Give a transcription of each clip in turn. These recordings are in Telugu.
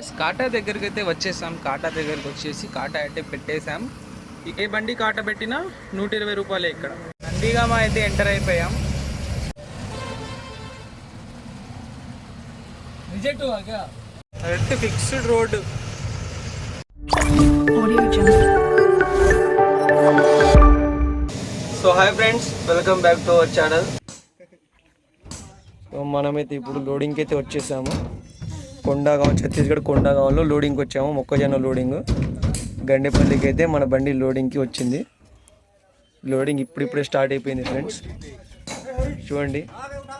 కాటా దగ్గరికి అయితే వచ్చేసాం. కాటా దగ్గరికి వచ్చేసి కాటా అయితే పెట్టేశాం. ఈ- ఏ బండి కాటా పెట్టినా నూట ఇరవై రూపాయలే ఇక్కడ. నందిగామ అయితే ఎంటర్ అయిపోయాం. Correct fixed road. So hi friends welcome back to our channel so మనమైతే ఇప్పుడు లోడింగ్కి అయితే వచ్చేసాము. కొండగాం ఛత్తీస్గఢ్ కొండగాంలో లోడింగ్కి వచ్చాము మొక్కజొన్న లోడింగ్ గండేపల్లికి అయితే మన బండి లోడింగ్కి వచ్చింది. లోడింగ్ ఇప్పుడిప్పుడే స్టార్ట్ అయిపోయింది ఫ్రెండ్స్ చూడండి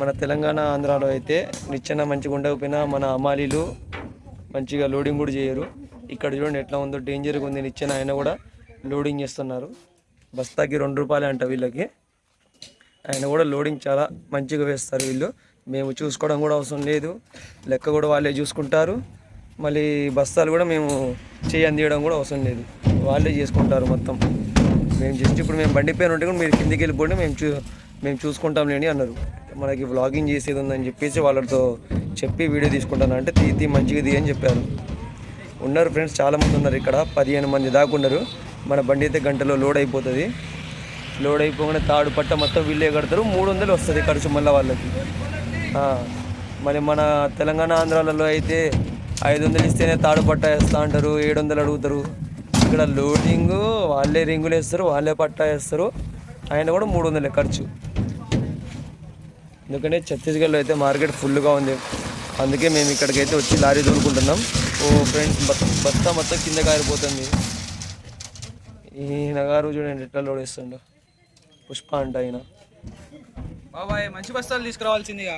మన తెలంగాణ ఆంధ్రాలో అయితే నిచ్చెన మంచిగా ఉండకపోయినా మన అమాలీలు మంచిగా లోడింగ్ కూడా చేయరు. ఇక్కడ చూడండి ఎట్లా ఉందో డేంజర్గా ఉంది నిచ్చెన. ఆయన కూడా లోడింగ్ చేస్తున్నారు. బస్తాకి రెండు రూపాయలే అంట వీళ్ళకి. ఆయన కూడా లోడింగ్ చాలా మంచిగా వేస్తారు వీళ్ళు. మేము చూసుకోవడం కూడా అవసరం లేదు. లెక్క కూడా వాళ్ళే చూసుకుంటారు. మళ్ళీ బస్తాలు కూడా మేము చేయి అందియడం కూడా అవసరం లేదు. వాళ్ళే చేసుకుంటారు మొత్తం. మేము జస్ట్ ఇప్పుడు మేము బండి పైన ఉంటే కూడా మీరు కిందికి వెళ్ళిపోండి మేము చూ మేము చూసుకుంటాం లేని అన్నారు. మనకి వ్లాగింగ్ చేసేది ఉందని చెప్పేసి వాళ్ళతో చెప్పి వీడియో తీసుకుంటాను. అంటే తీ తీ మంచిగా తీ అని చెప్పారు. ఉన్నారు ఫ్రెండ్స్ చాలామంది ఉన్నారు ఇక్కడ. పదిహేను మంది దాకా ఉన్నారు. మన బండి అయితే గంటలో లోడ్ అయిపోతుంది. లోడ్ అయిపోగానే తాడు పట్ట మొత్తం వీళ్ళే కడతారు. మూడు వందలు వస్తుంది ఖర్చు మళ్ళీ వాళ్ళకి. మరి మన తెలంగాణ ఆంధ్రాలలో అయితే ఐదు వందలు ఇస్తేనే తాడు పట్టా వేస్తా అంటారు ఏడు వందలు అడుగుతారు. ఇక్కడ లోడింగ్ వాళ్ళే రింగులు వేస్తారు వాళ్ళే పట్టా వేస్తారు. ఆయన కూడా మూడు వందలే ఖర్చు. ఎందుకంటే ఛత్తీస్గఢ్లో అయితే మార్కెట్ ఫుల్గా ఉంది. అందుకే మేము ఇక్కడికి అయితే వచ్చి లారీ దూరుకుంటున్నాం ఓ ఫ్రెండ్స్ బస్తా మొత్తం కింద కారిపోతుంది. ఈయన గారు చూడండి ఎట్లా లోడ్ వేస్తుండో. పుష్ప అంట ఆయన బాబాయ్ మంచి బస్తాలు తీసుకురావాల్సిందిగా.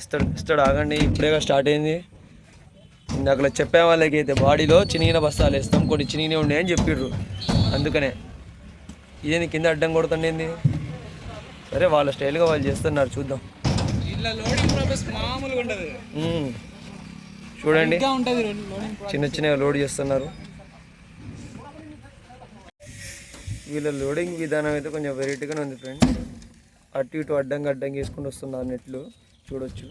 ఇస్తాడు ఇస్తాడు ఆగండి ఇప్పుడేగా స్టార్ట్ అయింది. ఇందాక చెప్పే వాళ్ళకి అయితే బాడీలో చినిగిన బస్తాలు వేస్తాం కొన్ని చినిగినవి ఉన్నాయి అని చెప్పిర్రు. అందుకనే. ఇదేంది కింద అడ్డం కొడుతుండేంది సరే వాళ్ళ స్టైల్గా వాళ్ళు చేస్తున్నారు చూద్దాం. చూడండి. చిన్న చిన్నగా లోడ్ చేస్తున్నారు. వీళ్ళ లోడింగ్ విధానం అయితే కొంచెం వెరైటీగానే ఉంది ఫ్రెండ్స్ అటు ఇటు అడ్డంగా అడ్డంగా వేసుకుని వస్తున్నారు నెట్లు. చూడొచ్చు.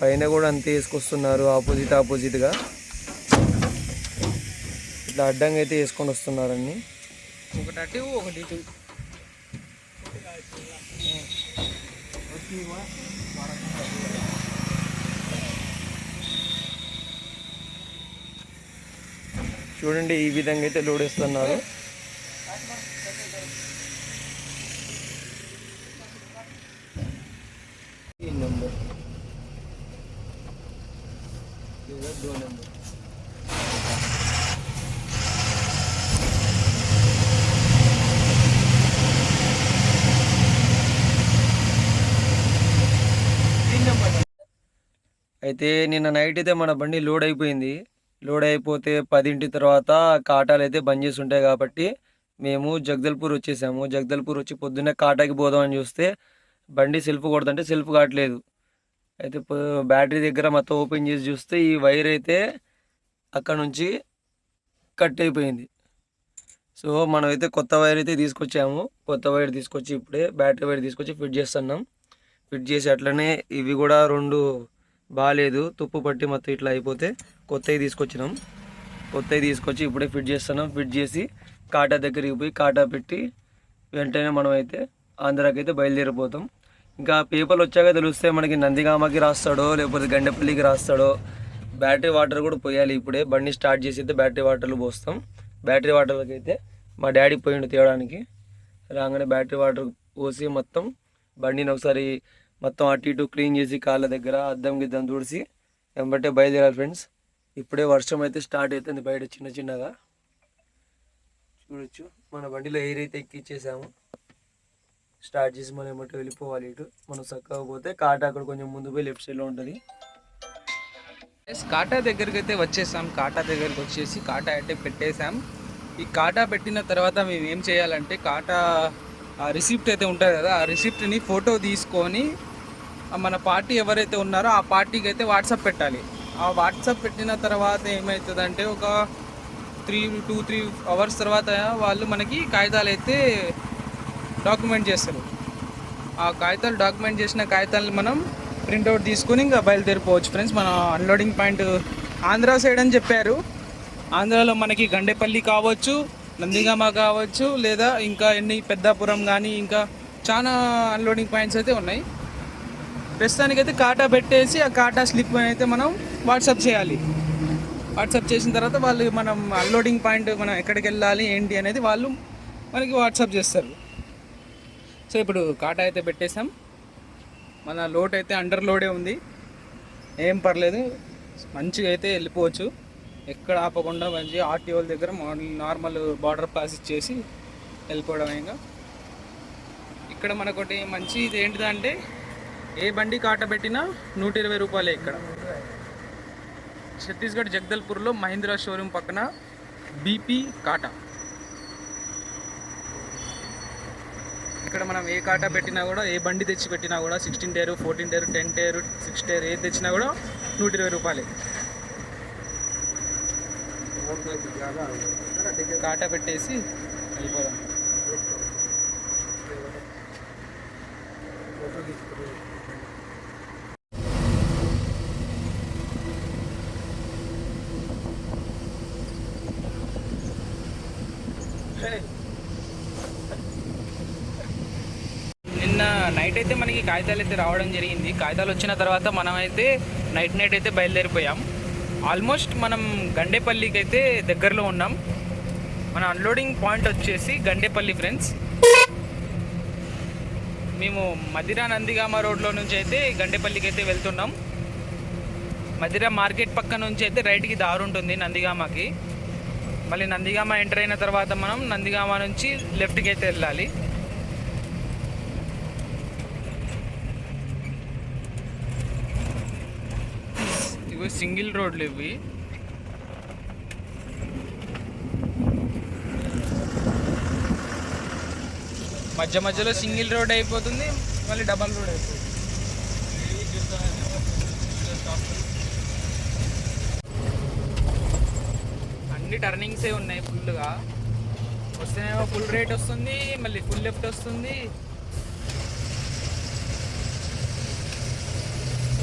పైన కూడా అంతే వేసుకొస్తున్నారు ఆపోజిట్ ఆపోజిట్గా. ఇట్లా అడ్డంగా అయితే వేసుకొని వస్తున్నారన్ని. ఒకటి అటు ఒకటి ఇటు. చూడండి ఈ విధంగా అయితే లోడ్ వేస్తున్నారు ఈ నెంబర్ అయితే నిన్న నైట్ అయితే మన బండి లోడ్ అయిపోయింది. లోడ్ అయిపోతే పదింటి తర్వాత కాటాలు అయితే బంద్ చేసి ఉంటాయి కాబట్టి మేము జగదల్పూర్ వచ్చేసాము. జగదల్పూర్ వచ్చి పొద్దున్నే కాటాకి పోదామని చూస్తే బండి సెల్ఫ్ కొడుతుంటే సెల్ఫ్ కావట్లేదు. అయితే బ్యాటరీ దగ్గర మొత్తం ఓపెన్ చేసి చూస్తే ఈ వైర్ అయితే అక్కడ నుంచి కట్ అయిపోయింది. సో మనం అయితే కొత్త వైర్ అయితే తీసుకొచ్చాము. కొత్త వైర్ తీసుకొచ్చి ఇప్పుడే బ్యాటరీ వైర్ తీసుకొచ్చి ఫిట్ చేస్తున్నాం. ఫిట్ చేసి అట్లనే ఇవి కూడా రెండు బాగాలేదు తుప్పు పట్టి మొత్తం ఇట్లా అయిపోతే కొత్తవి తీసుకొచ్చినాం. కొత్తవి తీసుకొచ్చి ఇప్పుడే ఫిట్ చేస్తున్నాం. ఫిట్ చేసి కాటా దగ్గరికి పోయి కాటా పెట్టి వెంటనే మనం అయితే ఆంధ్రాకి అయితే బయలుదేరిపోతాం. ఇంకా పేపర్లు వచ్చాక తెలిస్తే మనకి నందిగామకి రాస్తాడో లేకపోతే గండెపల్లికి రాస్తాడో బ్యాటరీ వాటర్ కూడా పోయాలి ఇప్పుడే. బండి స్టార్ట్ చేసి అయితే బ్యాటరీ వాటర్లు పోస్తాం. బ్యాటరీ వాటర్లకి అయితే మా డాడీ పోయిండు తేవడానికి. రాగానే బ్యాటరీ వాటర్ పోసి మొత్తం బండిని ఒకసారి మొత్తం అటు ఇటు క్లీన్ చేసి కాళ్ళ దగ్గర అద్దం గిద్దం తుడిసి వెంబటే బయలుదేరాలి ఫ్రెండ్స్. ఇప్పుడే వర్షం అయితే స్టార్ట్ అవుతుంది బయట చిన్న చిన్నగా. చూడొచ్చు. మన బండిలో ఎయిర్ అయితే ఎక్కిచ్చేసాము. స్టార్ట్ చేసి మనం ఏమంటే వెళ్ళిపోవాలి ఇటు. మనం చక్కగా పోతే కాటా అక్కడ కొంచెం ముందు పోయి లెఫ్ట్ సైడ్లో ఉంటుంది. ఎస్ కాటా దగ్గరికి అయితే వచ్చేసాం. కాటా దగ్గరికి వచ్చేసి కాటా అయితే పెట్టేసాం ఈ కాటా పెట్టిన తర్వాత మేము ఏం చేయాలంటే కాటా ఆ రిసిప్ట్ అయితే ఉంటుంది కదా ఆ రిసిప్ట్ని ఫోటో తీసుకొని మన పార్టీ ఎవరైతే ఉన్నారో ఆ పార్టీకి అయితే వాట్సాప్ పెట్టాలి. ఆ వాట్సాప్ పెట్టిన తర్వాత ఏమవుతుందంటే ఒక త్రీ టూ త్రీ అవర్స్ తర్వాత వాళ్ళు మనకి కాగితాలు అయితే డాక్యుమెంట్ చేస్తారు. ఆ కాగితాలు డాక్యుమెంట్ చేసిన కాగితాలను మనం ప్రింట్అవుట్ తీసుకుని ఇంకా బయలుదేరిపోవచ్చు ఫ్రెండ్స్. మన అన్లోడింగ్ పాయింట్ ఆంధ్ర సైడ్ అని చెప్పారు. ఆంధ్రాలో మనకి గండేపల్లి కావచ్చు నందిగామ కావచ్చు లేదా ఇంకా ఎన్ని పెద్దాపురం కానీ ఇంకా చాలా అన్లోడింగ్ పాయింట్స్ అయితే ఉన్నాయి. ప్రస్తుతానికైతే కాటా పెట్టేసి ఆ కాటా స్లిప్ అయితే మనం వాట్సాప్ చేయాలి. వాట్సాప్ చేసిన తర్వాత వాళ్ళు మనం అన్లోడింగ్ పాయింట్ మనం ఎక్కడికి వెళ్ళాలి ఏంటి అనేది వాళ్ళు మనకి వాట్సాప్ చేస్తారు. సో ఇప్పుడు కాటా అయితే పెట్టేసాం మన లోడ్ అయితే అండర్ లోడే ఉంది. ఏం పర్లేదు. మంచిగా అయితే వెళ్ళిపోవచ్చు. ఎక్కడ ఆపకుండా మంచి ఆర్టీఓల దగ్గర నార్మల్ బార్డర్ పాస్ ఇచ్చేసి వెళ్ళిపోవడం ఇంకా ఇక్కడ మనకొకటి మంచి ఇది ఏంటిదంటే ఏ బండి కాట పెట్టినా నూట ఇరవై రూపాయలే ఇక్కడ. ఛత్తీస్గఢ్ జగదల్పూర్లో మహీంద్రా షోరూమ్ పక్కన బీపీ కాటా. ఇక్కడ మనం ఏ కాటా పెట్టినా కూడా ఏ బండి తెచ్చి పెట్టినా కూడా sixteen tyre fourteen tyre ten tyre six tyre ఏది తెచ్చినా కూడా నూట ఇరవై రూపాయలే. కాటా పెట్టేసి వెళ్ళిపోదాం. నైట్ అయితే మనకి కాగితాలు అయితే రావడం జరిగింది. కాగితాలు వచ్చిన తర్వాత మనం అయితే నైట్ నైట్ అయితే బయలుదేరిపోయాం. ఆల్మోస్ట్ మనం గండేపల్లికి అయితే దగ్గరలో ఉన్నాం. మన అన్లోడింగ్ పాయింట్ వచ్చేసి గండేపల్లి ఫ్రెండ్స్. మేము మదిరా నందిగామ రోడ్లో నుంచి అయితే గండేపల్లికి అయితే వెళ్తున్నాం. మదిరా మార్కెట్ పక్క నుంచి అయితే రైట్కి దారి ఉంటుంది నందిగామకి. మళ్ళీ నందిగామ ఎంటర్ అయిన తర్వాత మనం నందిగామ నుంచి లెఫ్ట్కి అయితే వెళ్ళాలి. ఇవి సింగిల్ రోడ్లు ఇవి. మధ్య మధ్యలో సింగిల్ రోడ్ అయిపోతుంది మళ్ళీ డబల్ రోడ్ అయిపోతుంది. అన్ని టర్నింగ్సే ఉన్నాయి ఫుల్గా వస్తేనేమో ఫుల్ రేట్ వస్తుంది మళ్ళీ ఫుల్ లెఫ్ట్ వస్తుంది.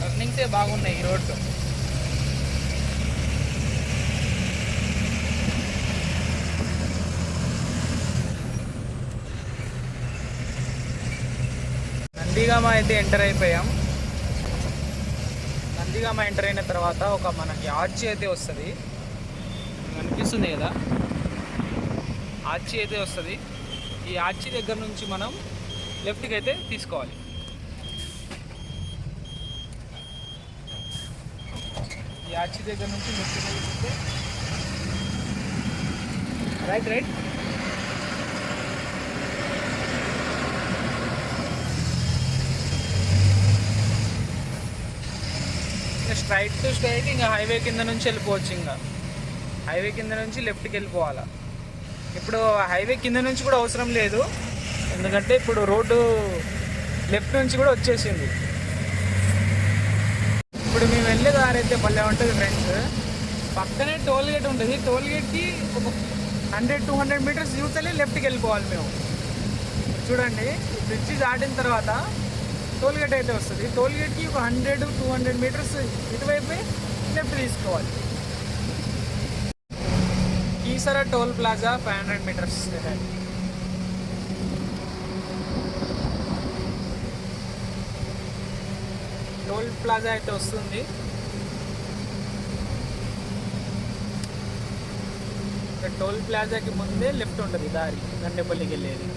టర్నింగ్సే బాగున్నాయి ఈ రోడ్డు నందిగామ అయితే ఎంటర్ అయిపోయాం. నందిగామ ఎంటర్ అయిన తర్వాత ఒక మనకి ఆర్చి అయితే వస్తుంది. కనిపిస్తుంది కదా? ఆర్చి అయితే వస్తుంది. ఈ ఆర్చి దగ్గర నుంచి మనం లెఫ్ట్కి అయితే తీసుకోవాలి. ఈ ఆర్చి దగ్గర నుంచి లెఫ్ట్కి right right. Straight to straight ఇంకా హైవే కింద నుంచి వెళ్ళిపోవచ్చు ఇంకా హైవే కింద నుంచి లెఫ్ట్కి వెళ్ళిపోవాలా. ఇప్పుడు హైవే కింద నుంచి కూడా అవసరం లేదు. ఎందుకంటే ఇప్పుడు రోడ్డు లెఫ్ట్ నుంచి కూడా వచ్చేసింది. ఇప్పుడు మేము వెళ్ళే దారి అయితే భలే ఉంటుంది ఫ్రెండ్స్. పక్కనే టోల్ గేట్ ఉంటుంది. టోల్ గేట్కి ఒక హండ్రెడ్ టూ హండ్రెడ్ మీటర్స్ యూతలే లెఫ్ట్కి వెళ్ళిపోవాలి మేము. చూడండి బ్రిడ్జి దాటిన తర్వాత టోల్ గేట్ అయితే వస్తుంది. టోల్ గేట్కి ఒక హండ్రెడ్ టూ హండ్రెడ్ మీటర్స్ ఇటువైపు లెఫ్ట్ తీసుకోవాలి. ఈసర toll plaza five hundred metres toll plaza అయితే వస్తుంది. టోల్ ప్లాజాకి ముందే లెఫ్ట్ ఉంటుంది దారి గండేపల్లికి వెళ్ళేది.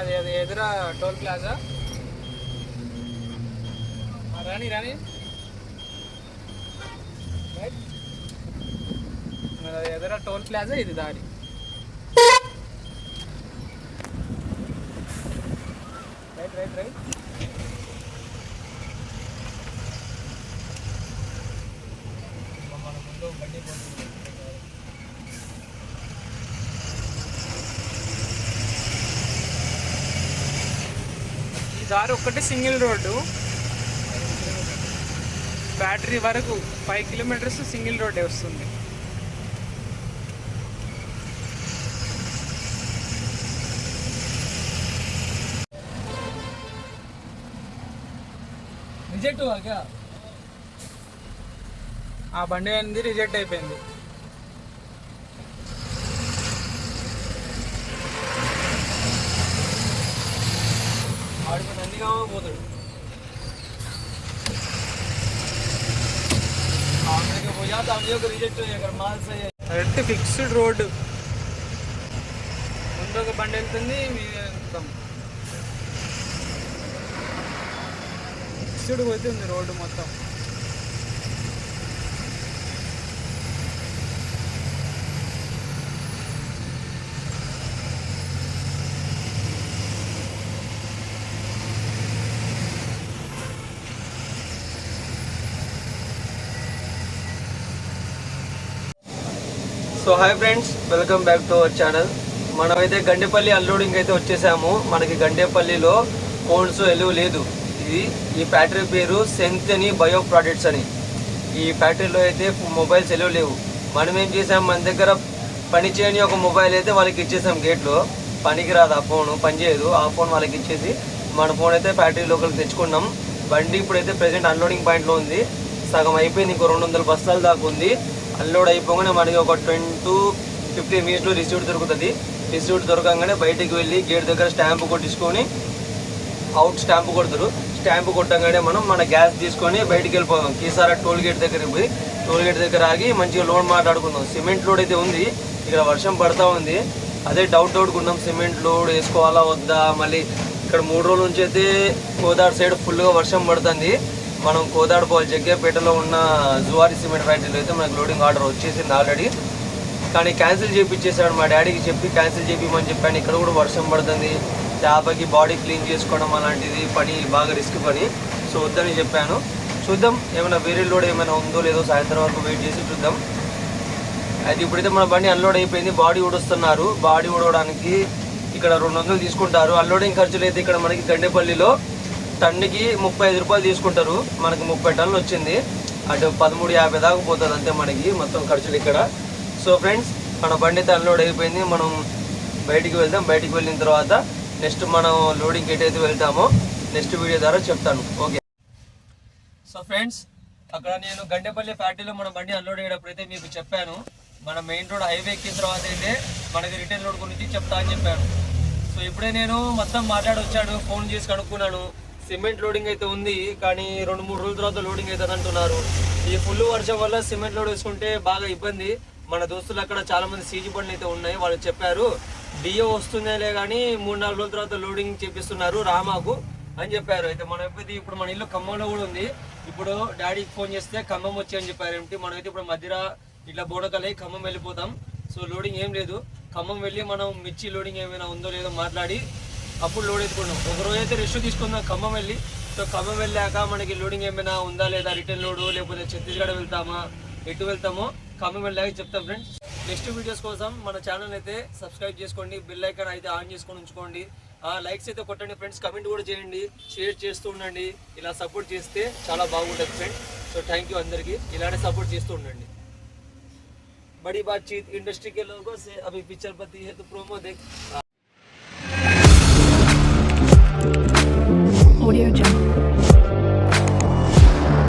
అది అది ఎదురా టోల్ ప్లాజా? రాణి రాని రాని రైట్ మరి అది టోల్ ప్లాజా ఇది దారి. రైట్ రైట్ రైట్ దారి ఒక్కటే సింగిల్ రోడ్డు. బ్యాటరీ వరకు ఫైవ్ కిలోమీటర్స్ సింగిల్ రోడ్డే వస్తుంది. రిజెక్ట్ ఆ బండి అనేది రిజెక్ట్ అయిపోయింది. ఆడికి పోతాడు రిజెక్ట్ కరెక్ట్ ఫిక్స్డ్ రోడ్డు ముందు ఒక బండి వెళ్తుంది మీద వెళ్తాం. ఫిక్స్డ్ పోతుంది రోడ్డు మొత్తం. So hi friends welcome back to our channel మనమైతే గండేపల్లి అన్లోడింగ్ అయితే వచ్చేసాము. మనకి గండేపల్లిలో ఫోన్స్ ఎలువ లేదు. ఇది ఈ ఫ్యాక్టరీ పేరు సెంతని బయో ప్రాడక్ట్స్ అని. ఈ ఫ్యాక్టరీలో అయితే మొబైల్స్ ఎలువ లేవు. మనం ఏం చేసాం? మన దగ్గర పని చేయని ఒక మొబైల్ అయితే వాళ్ళకి ఇచ్చేసాం గేట్లో పనికి రాదు ఆ ఫోన్ పనిచేయదు ఆ ఫోన్ వాళ్ళకి ఇచ్చేసి మన ఫోన్ అయితే ఫ్యాక్టరీ లోపలికి తెచ్చుకున్నాం. బండి ఇప్పుడైతే ప్రజెంట్ అన్లోడింగ్ పాయింట్లో ఉంది. సగం అయిపోయింది. ఇంకో రెండు వందల బస్తాల దాకా ఉంది. అన్లోడ్ అయిపోగానే మనకి ఒక ట్వంటీ టు ఫిఫ్టీన్ మినిట్స్లో రిసీవ్ట్ దొరుకుతుంది. రిసీవ్ట్ దొరకంగానే బయటికి వెళ్ళి గేట్ దగ్గర స్టాంప్ కొట్టించుకొని అవుట్ స్టాంప్ కొడతారు. స్టాంప్ కొట్టంగానే మనం మన గ్యాస్ తీసుకొని బయటికి వెళ్ళిపోదాం. కీసారా టోల్ గేట్ దగ్గరికి పోయి టోల్ గేట్ దగ్గర ఆగి మంచిగా లోడ్ మాట్లాడుకుందాం. సిమెంట్ లోడ్ అయితే ఉంది. ఇక్కడ వర్షం పడతా ఉంది. అదే డౌట్ డౌట్ ఉన్నాం. సిమెంట్ లోడ్ వేసుకోవాలా వద్దా? మళ్ళీ ఇక్కడ మూడు రోజుల నుంచి అయితే గోదావరి సైడ్ ఫుల్గా వర్షం పడుతుంది. మనం కోదాడు పోవాలి జగ్గేపేటలో ఉన్న జువారి సిమెంట్ ఫ్యాక్టరీలో అయితే మనకు లోడింగ్ ఆర్డర్ వచ్చేసింది ఆల్రెడీ కానీ క్యాన్సిల్ చేయించేసాడు మా డాడీకి చెప్పి క్యాన్సిల్ చేయమని చెప్పాను. ఇక్కడ కూడా వర్షం పడుతుంది. చేపకి బాడీ క్లీన్ చేసుకోవడం అలాంటిది పని బాగా రిస్క్ పని. సో వద్దని చెప్పాను. చూద్దాం ఏమైనా వేరే లోడ్ ఏమైనా ఉందో లేదో సాయంత్రం వరకు వెయిట్ చేసి చూద్దాం. అయితే ఇప్పుడైతే మన బండి అన్లోడ్ అయిపోయింది. బాడీ ఊడుస్తున్నారు. బాడీ ఊడవడానికి ఇక్కడ రెండు వందలు తీసుకుంటారు. అన్లోడింగ్ ఖర్చులు అయితే ఇక్కడ మనకి గండేపల్లిలో టన్నుకి ముప్పై ఐదు రూపాయలు తీసుకుంటారు. మనకి ముప్పై టన్నులు వచ్చింది. అటు పదమూడు యాభై దాకా పోతుంది అంతే మనకి మొత్తం ఖర్చులు ఇక్కడ. సో ఫ్రెండ్స్ మన బండి అన్లోడ్ అయిపోయింది. మనం బయటికి వెళ్దాం. బయటికి వెళ్ళిన తర్వాత నెక్స్ట్ మనం లోడింగ్ ఎటైతే వెళ్తామో. నెక్స్ట్ వీడియో ద్వారా చెప్తాను. ఓకే. సో ఫ్రెండ్స్ అక్కడ నేను గండేపల్లి ఫ్యాక్టరీలో మన బండి అన్లోడ్ అయ్యేటప్పుడు అయితే మీకు చెప్పాను. మన మెయిన్ రోడ్ హైవే ఎక్కిన తర్వాత అయితే మనకి రిటైల్ రోడ్ గురించి చెప్తా అని చెప్పాను. సో ఇప్పుడే నేను మొత్తం మాట్లాడి వచ్చాను ఫోన్ చేసి కనుక్కున్నాను. సిమెంట్ లోడింగ్ అయితే ఉంది కానీ రెండు మూడు రోజుల తర్వాత లోడింగ్ అవుతుంది అంటున్నారు ఈ ఫుల్ వర్షం వల్ల సిమెంట్ లోడ్ వేసుకుంటే బాగా ఇబ్బంది. మన దోస్తులు అక్కడ చాలా మంది సీజీ బండ్లు అయితే ఉన్నాయి వాళ్ళు చెప్పారు. డిఓ వస్తుందేలే కానీ మూడు నాలుగు రోజుల తర్వాత లోడింగ్ చేపిస్తున్నారు రామాకు అని చెప్పారు. అయితే మనం అయితే ఇప్పుడు మన ఇల్లు ఖమ్మంలో కూడా ఉంది. ఇప్పుడు డాడీకి ఫోన్ చేస్తే ఖమ్మం వచ్చి అని చెప్పారు. ఏమిటి? మనమైతే ఇప్పుడు మధ్యర ఇట్లా బోడకలై ఖమ్మం వెళ్ళిపోతాం. సో లోడింగ్ ఏం లేదు. ఖమ్మం వెళ్ళి మనం మిర్చి లోడింగ్ ఏమైనా ఉందో లేదో మాట్లాడి అప్పుడు లోడ్ ఎత్తుకున్నాం ఒక రోజు అయితే రెస్ట్ తీసుకుందాం ఖమ్మం వెళ్ళి సో ఖమ్మం వెళ్ళాక మనకి లోడింగ్ ఏమైనా ఉందా లేదా రిటర్న్ లోడు లేకపోతే ఛత్తీస్గఢ్ వెళ్తామా ఎటు వెళ్తామో ఖమ్మం వెళ్ళాక చెప్తాం ఫ్రెండ్స్ నెక్స్ట్ వీడియోస్ కోసం మన ఛానల్ అయితే సబ్స్క్రైబ్ చేసుకోండి బెల్ ఐకాన్ అయితే ఆన్ చేసుకొని ఉంచుకోండి లైక్స్ అయితే కొట్టండి ఫ్రెండ్స్ కమెంట్ కూడా చేయండి షేర్ చేస్తూ ఉండండి ఇలా సపోర్ట్ చేస్తే చాలా బాగుంటుంది ఫ్రెండ్స్ సో థ్యాంక్ యూ అందరికీ ఇలానే సపోర్ట్ చేస్తూ ఉండండి बड़ी बातचीत इंडस्ट्री के लोगों से अभी पिक्चर पति है तो प्रोमो देख आ, Audio Jungle.